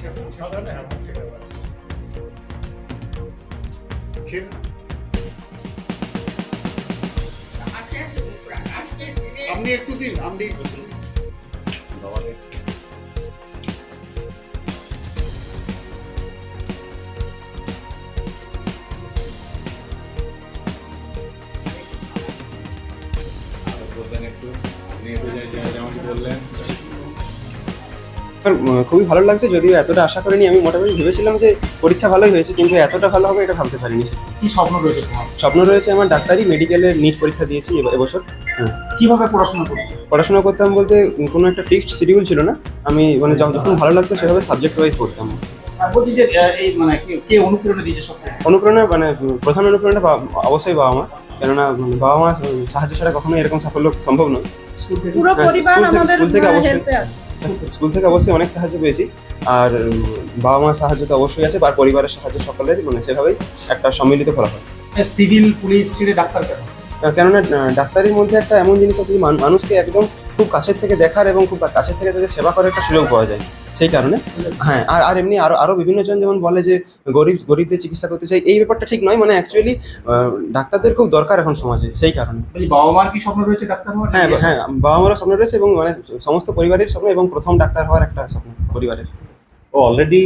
নিন। আপনি একটু দিন আপনি আপনি এসে যে- যে- বললেন খুবই ভালো লাগছে যদিও এতটা আশা করিনি আমি মোটামুটি ভেবেছিলাম যে পরীক্ষা ভালোই হয়েছে কিন্তু এতটা ভালো হবে এটা ভাবতে পারিনি। কি স্বপ্ন রয়েছে তোমার? স্বপ্ন রয়েছে আমার ডাক্তারি মেডিকেলের নিট পরীক্ষা দিয়েছি এব- এবছর। হ্যাঁ। কীভাবে পড়াশোনা করবে পড়াশোনা করতাম বলতে কোনো একটা ফিক্সড শিডিউল ছিল না আমি মানে যখন যখন ভালো লাগতো সেভাবে সাবজেক্ট ওয়াইজ পড়তাম। আর বলছি যে এই মানে কে- কে অনুপ্রেরণা দিয়েছে সব অনুপ্রেরণা মানে প্রধান অনুপ্রেরণা অবশ্যই বাবা মা কেননা বাবা মা সাহায্য ছাড়া কখনো এরকম সাফল্য সম্ভব নয়। পুরো হ্যাঁ, পরিবার আমাদের স্কুল থেকে অবশ্যই। হেল্পে স্কুল থেকে অবশ্যই অনেক সাহায্য পেয়েছি। আর বাবা মার সাহায্য তো অবশ্যই আছে আর পরিবারের সাহায্য সকলের মানে সেভাবেই একটা সম্মিলিত ফলাফল। সিভিল পুলিশ ছেড়ে ডাক্তার কেন? কেননা ডাক্তারের মধ্যে একটা এমন জিনিস আছে যে মানুষকে একদম খুব কাছের থেকে দেখার এবং খুব কাছের থেকে তাদের সেবা করার একটা সুযোগ পাওয়া যায়। সেই কারণে। হ্যাঁ আর আর এমনি আরও আরও বিভিন্ন জন যেমন বলে যে গরিব গরিবদের চিকিৎসা করতে চাই এই ব্যাপারটা ঠিক নয়। মানে অ্যাকচুয়ালি ডাক্তারদের খুব দরকার এখন সমাজে সেই কারণে। বাবা মার কি স্বপ্ন রয়েছে ডাক্তার হওয়ার? হ্যাঁ হ্যাঁ বাবা মারও স্বপ্ন রয়েছে এবং মানে সমস্ত পরিবারের স্বপ্ন এবং প্রথম ডাক্তার হওয়ার একটা স্বপ্ন পরিবারের। ও অলরেডি